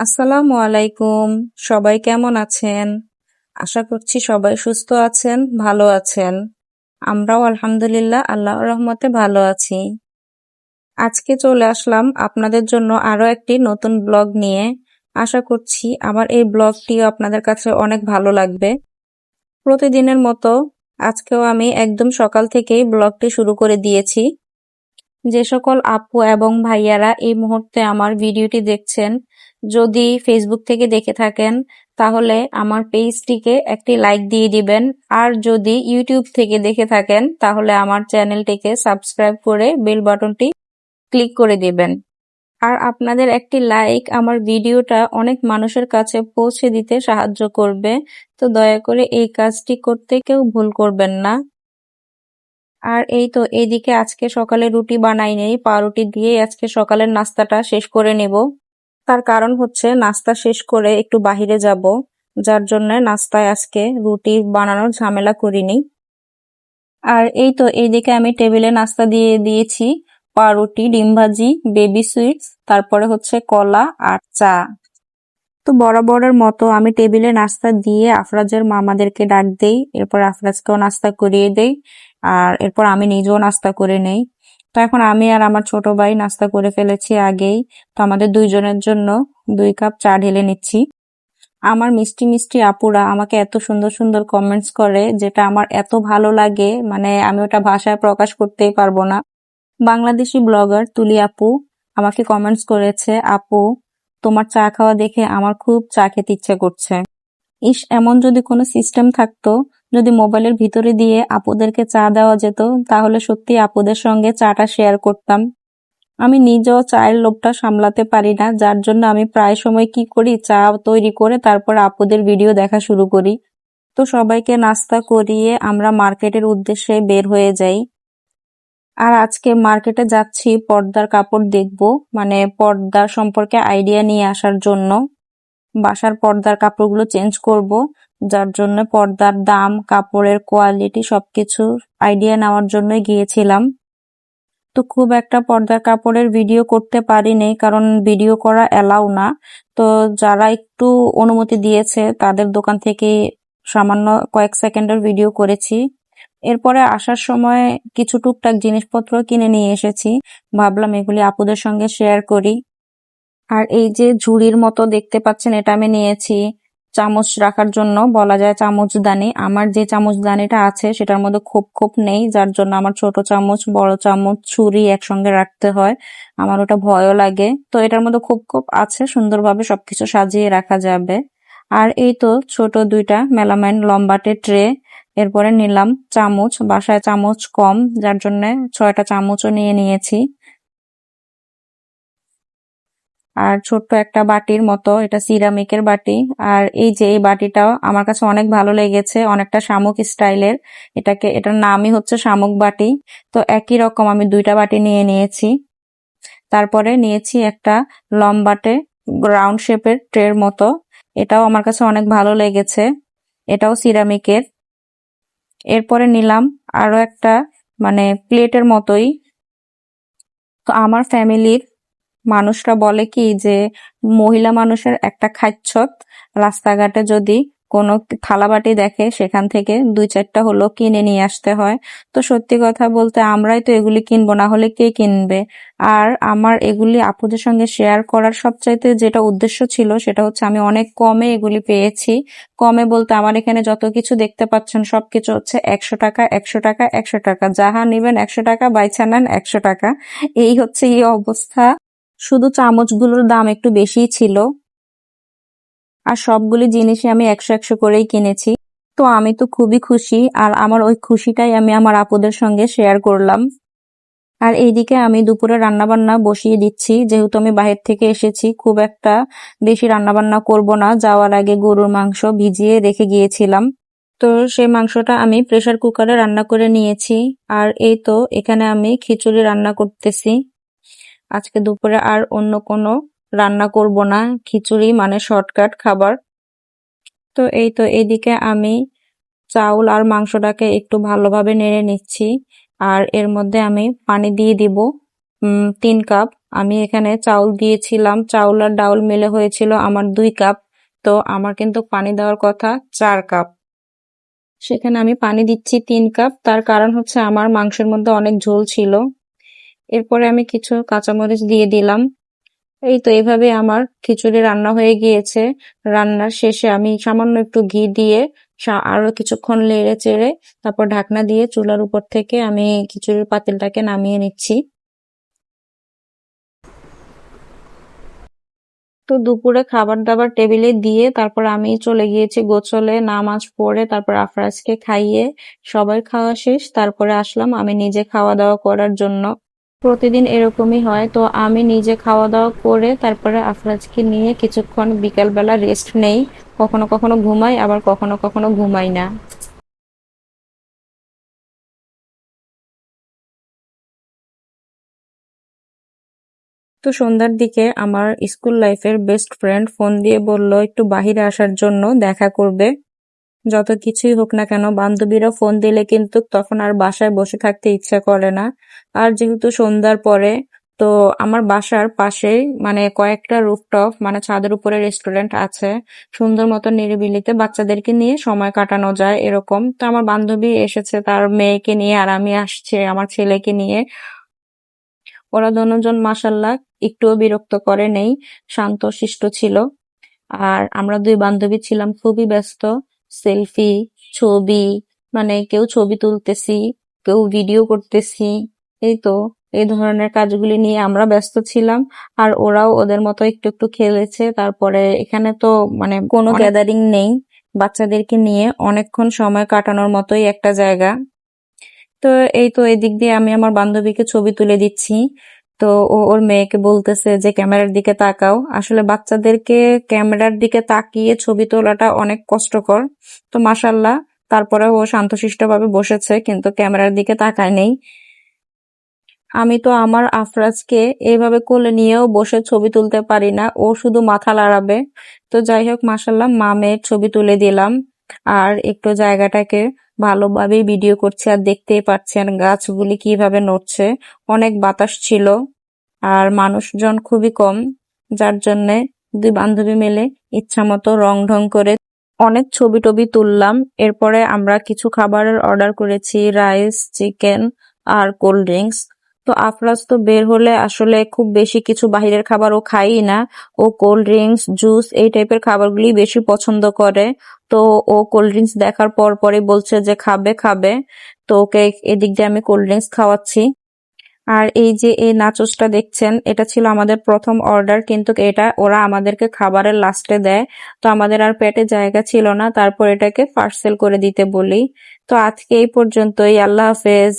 আসসালামু আলাইকুম। সবাই কেমন আছেন? আশা করছি সবাই সুস্থ আছেন, ভালো আছেন। আমরাও আলহামদুলিল্লাহ আল্লাহর রহমতে ভালো আছি। আজকে চলে আসলাম আপনাদের জন্য আরও একটি নতুন ব্লগ নিয়ে। আশা করছি আমার এই ব্লগটিও আপনাদের কাছে অনেক ভালো লাগবে। প্রতিদিনের মতো আজকেও আমি একদম সকাল থেকেই ব্লগটি শুরু করে দিয়েছি। যে সকল আপু এবং ভাইয়ারা এই মুহূর্তে আমার ভিডিওটি দেখছেন, যদি ফেসবুক থেকে দেখে থাকেন, তাহলে আমার পেজটিকে একটি লাইক দিয়ে দিবেন। আর যদি ইউটিউব থেকে দেখে থাকেন, তাহলে আমার চ্যানেলটিকে সাবস্ক্রাইব করে বেল বাটনটি ক্লিক করে দিবেন। আর আপনাদের একটি লাইক আমার ভিডিওটা অনেক মানুষের কাছে পৌঁছে দিতে সাহায্য করবে। তো দয়া করে এই কাজটি করতে কেউ ভুল করবেন না। আর এই তো, এইদিকে আজকে সকালে রুটি বানাই নেই, পাউরুটি দিয়ে আজকে সকালের নাস্তাটা শেষ করে নেব। তার কারণ হচ্ছে নাস্তা শেষ করে একটু বাহিরে যাব, যার জন্য নাস্তায় আজকে রুটি বানানোর ঝামেলা করিনি। আর এই তো, এইদিকে আমি টেবিলে নাস্তা দিয়ে দিয়েছি, পাউরুটি, ডিম ভাজি, বেবি সুইটস, তারপরে হচ্ছে কলা আর চা। তো বরাবরের মতো আমি টেবিলে নাস্তা দিয়ে আফরাজের মামাদেরকে ডাক দেই, এরপর আফরাজকেও নাস্তা করিয়ে দেই। আর এরপর আমি নিজেও নাস্তা করে নেই। তো এখন আমি আর আমার ছোট ভাই নাস্তা করে ফেলেছি আগেই। তো আমাদের দুইজনের জন্য দুই কাপ চা ঢেলে নিচ্ছি। আমার মিষ্টি মিষ্টি আপুরা আমাকে এত সুন্দর সুন্দর কমেন্টস করে যেটা আমার এত ভালো লাগে। মানে আমি ওটা ভাষায় প্রকাশ করতেই পারব না। বাংলাদেশি ব্লগার তুলি আপু আমাকে কমেন্টস করেছে, আপু, তোমার চা খাওয়া দেখে আমার খুব চা খেতে ইচ্ছে করছে। ইস, এমন যদি কোনো সিস্টেম থাকতো যদি মোবাইলের ভিতরে দিয়ে আপুদেরকে চা দেওয়া যেত, তাহলে সত্যি আপুদের সঙ্গে চাটা শেয়ার করতাম। আমি নিজেও চায়ের লোভটা সামলাতে পারি না, যার জন্য আমি প্রায় সময় কি করি, চা তৈরি করে তারপর আপুদের ভিডিও দেখা শুরু করি। তো সবাইকে নাস্তা করিয়ে আমরা মার্কেটের উদ্দেশ্যে বের হয়ে যাই। আর আজকে মার্কেটে যাচ্ছি পর্দার কাপড় দেখব মানে পর্দা সম্পর্কে আইডিয়া নিয়ে আসার জন্য। বাসার পর্দার কাপড়গুলো চেঞ্জ করব। যার জন্য পর্দার দাম, কাপড়ের কোয়ালিটি সবকিছু আইডিয়া নেওয়ার জন্য গিয়েছিলাম। তো খুব একটা পর্দার কাপড়ের ভিডিও করতে পারিনি, কারণ ভিডিও করা এলাও না। তো যারা একটু অনুমতি দিয়েছে, তাদের দোকান থেকে সামান্য কয়েক সেকেন্ডের ভিডিও করেছি। এরপরে আসার সময় কিছু টুকটাক জিনিসপত্র কিনে নিয়ে এসেছি। ভাবলাম এগুলি আপুদের সঙ্গে শেয়ার করি। আর এই যে ঝুড়ির মতো দেখতে পাচ্ছেন, এটা আমি নিয়েছি। চামচ রাখার জন্য বলা যায় চামচদানি আমার যে চামচদানিটা আছে, সেটার মধ্যে খোপ খোপ নেই, যার জন্য আমার ছোট চামচ, বড় চামচ, ছুরি একসঙ্গে রাখতে হয়। আমার ওটা ভয়ও লাগে। তো এটার মধ্যে খোপ খোপ আছে, সুন্দরভাবে সবকিছু সাজিয়ে রাখা যাবে। আর এই তো ছোট দুইটা মেলামাইন লম্বাটে ট্রে, এরপরে নিলাম চামচ, বাসায় চামচ কম, যার জন্য ছয়টা চামচও নিয়ে নিয়েছি। আর ছোট্ট একটা বাটির মতো, এটা সিরামিকের বাটি। আর এই যে এই বাটিটাও আমার কাছে অনেক ভালো লেগেছে, অনেকটা শামুক স্টাইলের। এটাকে, এটার নামই হচ্ছে শামুক বাটি। তো একই রকম আমি দুইটা বাটি নিয়ে নিয়েছি। তারপরে নিয়েছি একটা লম্বাটে রাউন্ড শেপের ট্রের মতো। এটাও আমার কাছে অনেক ভালো লেগেছে। এটাও সিরামিকের। এরপরে নিলাম আরও একটা মানে প্লেটের মতোই। তো আমার ফ্যামিলির মানুষরা বলে কি যে, মহিলা মানুষের একটা খাচ্ছত, রাস্তাঘাটে যদি কোনো থালাবাটি দেখে, সেখান থেকে দুই চারটা হলো কিনে নিয়ে আসতে হয়। তো সত্যি কথা বলতে আমরাই তো এগুলি কিনবো, না হলে কে কিনবে? আর আমার এগুলি আপুদের সঙ্গে শেয়ার করার সবচাইতে যেটা উদ্দেশ্য ছিল, সেটা হচ্ছে আমি অনেক কমে এগুলি পেয়েছি। কমে বলতে আমার এখানে যত কিছু দেখতে পাচ্ছেন, সবকিছু হচ্ছে একশো টাকা একশো টাকা একশো টাকা। যাহা নিবেন একশো টাকা বাইছা নেন একশো টাকা। এই হচ্ছে এই অবস্থা। শুধু চামচগুলোর দাম একটু বেশিই ছিল। আর সবগুলি জিনিসই আমি একশো একশো করেই কিনেছি। তো আমি তো খুবই খুশি, আর আমার ওই খুশিটাই আমি আমার আপুদের সঙ্গে শেয়ার করলাম। আর এইদিকে আমি দুপুরে রান্নাবান্না বসিয়ে দিচ্ছি। যেহেতু আমি বাহির থেকে এসেছি, খুব একটা বেশি রান্নাবান্না করব না। যাওয়ার আগে গরুর মাংস ভিজিয়ে রেখে গিয়েছিলাম। তো সেই মাংসটা আমি প্রেসার কুকারে রান্না করে নিয়েছি। আর এই তো, এখানে আমি খিচুড়ি রান্না করতেছি। আজকে দুপুরে আর অন্য কোনো রান্না করব না। খিচুড়ি মানে শর্টকাট খাবার। তো এই তো এদিকে আমি চাউল আর মাংসটাকে একটু ভালোভাবে নেড়ে নিচ্ছি। আর এর মধ্যে আমি পানি দিয়ে দিব তিন কাপ। আমি এখানে চাউল দিয়েছিলাম। চাউল আর ডাউল মিলে হয়েছিল আমার দুই কাপ। তো আমার কিন্তু পানি দেওয়ার কথা চার কাপ। সেখানে আমি পানি দিচ্ছি তিন কাপ। তার কারণ হচ্ছে আমার মাংসের মধ্যে অনেক ঝোল ছিল। এরপরে আমি কিছু কাঁচামরিচ দিয়ে দিলাম। এই তো এইভাবে আমার খিচুড়ি রান্না হয়ে গিয়েছে। রান্নার শেষে আমি সামান্য একটু ঘি দিয়ে আরও কিছুক্ষণ নেড়ে চেড়ে তারপর ঢাকনা দিয়ে চুলার উপর থেকে আমি খিচুড়ির পাতিলটাকে নামিয়ে নিচ্ছি। তো দুপুরে খাবার দাবার টেবিলে দিয়ে তারপর আমি চলে গিয়েছি গোসলে, নামাজ পড়ে, তারপর আফরাজকে খাইয়ে সবাই খাওয়া শেষ, তারপরে আসলাম আমি নিজে খাওয়া দাওয়া করার জন্য। প্রতিদিন এরকমই হয়। তো আমি নিজে খাওয়া দাওয়া করে তারপরে আফরাজকে নিয়ে কিছুক্ষণ বিকালবেলা রেস্ট নেই। কখনো কখনো ঘুমাই, আবার কখনো কখনো ঘুমাই না। তো সন্ধ্যার দিকে আমার স্কুল লাইফের বেস্ট ফ্রেন্ড ফোন দিয়ে বলল, একটু বাহিরে আসার জন্য দেখা করবে। যত কিছুই হোক না কেন, বান্ধবীরা ফোন দিলে কিন্তু তখন আর বাসায় বসে থাকতে ইচ্ছা করে না। আর যেহেতু সন্ধ্যার পরে, তো আমার বাসার পাশেই মানে কয়েকটা রুফটপ মানে ছাদের উপরে রেস্টুরেন্ট আছে। সুন্দর মতো নিরিবিলিতে বাচ্চাদেরকে নিয়ে সময় কাটানো যায় এরকম। তো আমার বান্ধবী এসেছে, তার মেয়েকে নিয়ে আর আমি আসছে, আমার ছেলেকে নিয়ে। ওরা দুজন মাসাল্লাহ একটুও বিরক্ত করে নেই, শান্ত, শিষ্ট ছিল। আর আমরা দুই বান্ধবী ছিলাম, খুবই ব্যস্ত। সেলফি ছবি মানে কেউ ছবি তুলতেছি কেউ ভিডিও করতেছি এই তো এই ধরনের কাজগুলি নিয়ে আমরা ব্যস্ত ছিলাম। আর ওরাও ওদের মতো একটু একটু খেলেছে তারপরে এখানে তো মানে কোনো গ্যাদারিং নেই। বাচ্চাদেরকে নিয়ে অনেকক্ষণ সময় কাটানোর মতোই একটা জায়গা। তো এই তো এদিক দিয়ে আমি আমার বান্ধবীকে ছবি তুলে দিচ্ছি। তো ও, ওর মেয়েকে বলতেছে যে, ক্যামেরার দিকে তাকাও। আসলে বাচ্চাদেরকে ক্যামেরার দিকে তাকিয়ে ছবি তোলাটা অনেক কষ্টকর। তো মাসাল্লাহ তারপরে ও শান্তশিষ্টভাবে বসেছে, কিন্তু ক্যামেরার দিকে তাকায় নেই। আমি তো আমার আফরাজকে এইভাবে কোলে নিয়েও বসে ছবি তুলতে পারি না, ও শুধু মাথা লাড়াবে। তো যাই হোক মাসাল্লাহ মা মেয়ের ছবি তুলে দিলাম। আর একটু জায়গাটাকে ভালোভাবে ভিডিও করছি আর দেখতেই পাচ্ছেন গাছগুলি কীভাবে নড়ছে। অনেক বাতাস ছিল আর মানুষজন খুবই কম, যার জন্যে দুই বান্ধবী মিলে ইচ্ছা মতো রং ঢং করে অনেক ছবি টবি তুললাম। এরপরে আমরা কিছু খাবারের অর্ডার করেছি রাইস চিকেন আর কোল্ড ড্রিঙ্কস তো আফরাজ তো বের হলে আসলে খুব বেশি কিছু বাহিরের খাবার ও খাই না। ও কোল্ড ড্রিঙ্কস জুস এই টাইপের খাবারগুলি বেশি পছন্দ করে। তো ও কোল্ড ড্রিঙ্কস দেখার পর পরে বলছে যে খাবে খাবে। তো ওকে এদিক দিয়ে আমি কোল্ড ড্রিঙ্কস খাওয়াচ্ছি। আর এই যে এই নাচোসটা দেখছেন, এটা ছিল আমাদের প্রথম অর্ডার কিন্তু এটা ওরা আমাদেরকে খাবারের লাস্টে দেয়। তো আমাদের আর পেটে জায়গা ছিল না, তারপর এটাকে পার্সেল করে দিতে বলি। তো আজকে এই পর্যন্তই, আল্লাহ হাফেজ।